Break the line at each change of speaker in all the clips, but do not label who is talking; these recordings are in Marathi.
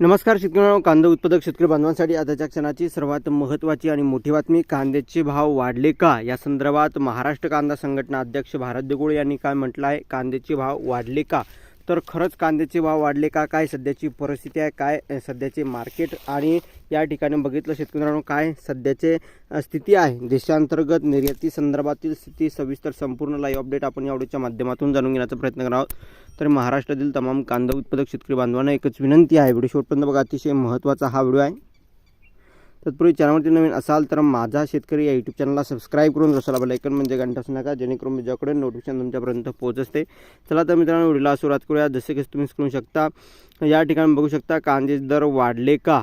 नमस्कार शेतकरी कांदा उत्पादक शेतकरी बांधवांसाठी आताच्या क्षणाची सर्वात महत्त्वाची आणि मोठी बातमी कांद्याचे भाव वाढले का? या संदर्भात महाराष्ट्र कांदा संघटना अध्यक्ष भारत देगुळे यांनी काय म्हटलं आहे कांद्याचे भाव वाढले का? तर खरंच कांद्याचे भाव वाढले का? काय सध्याची परिस्थिती आहे? काय सध्याचे मार्केट आणि या ठिकाणी बघितलं शेतकऱ्यांनो काय सध्याचे स्थिती आहे? देशांतर्गत निर्याती संदर्भातील स्थिती सविस्तर संपूर्ण लाईव्ह अपडेट आपण या माध्यमातून जाणून घेण्याचा प्रयत्न करणार आहोत. तर महाराष्ट्रातील तमाम कांदा उत्पादक शेतकरी बांधवांना एकच विनंती आहे. व्हिडिओ शेवटपर्यंत बघा. अतिशय महत्त्वाचा हा व्हिडिओ आहे. तत्पूर्वी चॅनलवरती नवीन असाल तर माझा शेतकरी या यूट्यूब चॅनलला सबस्क्राईब करून रसाला बेलायकन म्हणजे घंटा असू नका जेणेकरून माझ्याकडे नोटिफिकेशन तुमच्यापर्यंत पोहोचते. चला तर मित्रांनो व्हिडिओला सुरुवात करूया. जसे की तुम्ही करू शकता. या ठिकाणी बघू शकता कांदे दर वाढले का?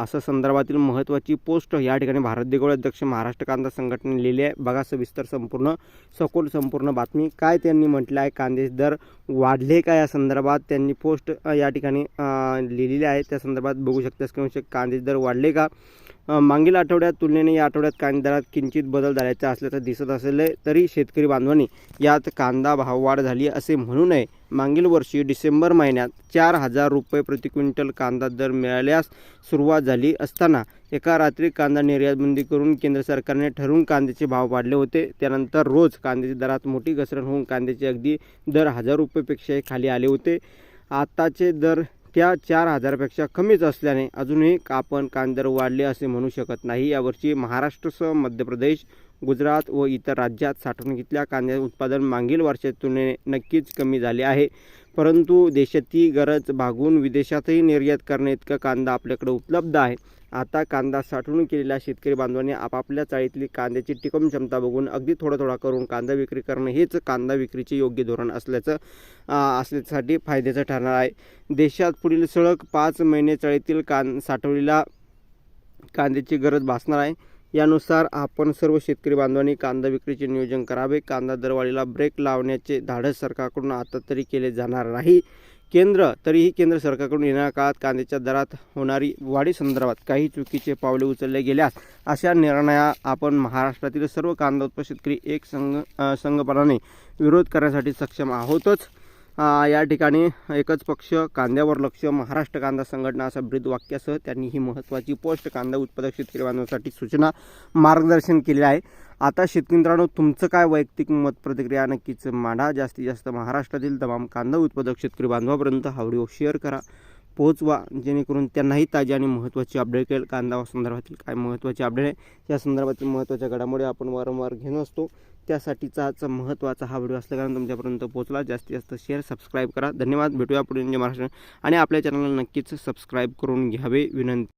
असं संदर्भातील महत्त्वाची पोस्ट या ठिकाणी भारत देगोळे अध्यक्ष महाराष्ट्र कांदा संघटनेने लिहिली आहे. बघा सविस्तर संपूर्ण सखोल संपूर्ण बातमी. काय त्यांनी म्हटलं आहे? कांद्याचे दर वाढले का या संदर्भात? त्यांनी पोस्ट या ठिकाणी लिहिलेली आहे. त्या संदर्भात बघू शकतेस किंवा कांद्याचे दर वाढले का? मागील आठवड्यात तुलनेने या आठवड्यात कांदा दरात किंचित बदल झाल्याचा असल्याचं दिसत असेल तरी शेतकरी बांधवांनी यात कांदा भाववाढ झाली असे म्हणू नये. मागील वर्षी डिसेंबर महिन्यात चार हजार रुपये प्रति क्विंटल कांदा दर मिळाल्यास सुरुवात झाली असताना एका रात्री कांदा निर्यातबंदी करून केंद्र सरकारने ठरवून कांद्याचे भाव वाढले होते. त्यानंतर रोज कांद्याच्या दरात मोठी घसरण होऊन कांद्याचे अगदी दर हजार रुपयेपेक्षाही खाली आले होते. आताचे दर त्या चार हजारापेक्षा कमीच असल्याने अजूनही आपण कांदर वाढले असे म्हणू शकत नाही. यावर्षी महाराष्ट्रसह मध्य प्रदेश गुजरात व इतर राज्यात साठवणुकीतल्या कांद्याचे उत्पादन मागील वर्षाच्या तुलनेने नक्कीच कमी झाले आहे. परंतु देशाची गरज भागून विदेशातही निर्यात करणे इतका कांदा आपल्याकडे उपलब्ध आहे. आता कांदा साठवणूक केलेल्या शेतकरी बांधवांनी आपापल्या चाळीतली कांद्याची टिकवून क्षमता बघून अगदी थोडा थोडा करून कांदा विक्री करणं हेच कांदा विक्रीचे योग्य धोरण असल्याचं असल्यासाठी फायद्याचं ठरणार आहे. देशात पुढील सलग पाच महिने चाळीतील कां साठवलेल्या कांद्याची गरज भासणार आहे. यानुसार आपण सर्व शेतकरी बांधवांनी कांदा विक्रीचे नियोजन करावे. कांदा दरवाढीला ब्रेक लावण्याचे धाडस सरकारकडून आता तरी केले जाणार नाही. केंद्र तरीही केंद्र सरकारकडून येणाऱ्या काळात कांद्याच्या दरात होणारी वाढीसंदर्भात काही चुकीचे पावले उचलले गेल्यास अशा निर्णया आपण महाराष्ट्रातील सर्व कांदा उत्पादक शेतकरी एक संघ संघपणाने विरोध करण्यासाठी सक्षम आहोतच. या ठिकाणी एकच पक्ष कांद्यावर लक्ष महाराष्ट्र कांदा संघटना असा ब्रीद वाक्यासह त्यांनी ही महत्त्वाची पोस्ट कांदा उत्पादक शेतकरी बांधवांसाठी सूचना मार्गदर्शन केले आहे. आता शेतकरी मित्रांनो तुमचं काय वैयक्तिक मत प्रतिक्रिया नक्कीच मांडा. जास्तीत जास्त महाराष्ट्रातील तमाम कांदा उत्पादक शेतकरी बांधवापर्यंत हा व्हिडिओ शेअर करा. पोहोचवा जेणेकरून त्यांनाही ताजी आणि महत्त्वाची अपडेट कळेल. कांदा संदर्भातील काय महत्त्वाची अपडेट आहे? या संदर्भातील महत्त्वाच्या घडामोडी आपण वारंवार घेऊन असतो. त्यासाठीचा आजचा महत्त्वाचा हा व्हिडिओ असल्याकारणे तुमच्यापर्यंत पोहोचला. जास्तीत जास्त शेअर सबस्क्राईब करा. धन्यवाद. भेटूया पुढे महाराष्ट्र आणि आपल्या चॅनलला नक्कीच सबस्क्राईब करून घ्यावे. विनंती.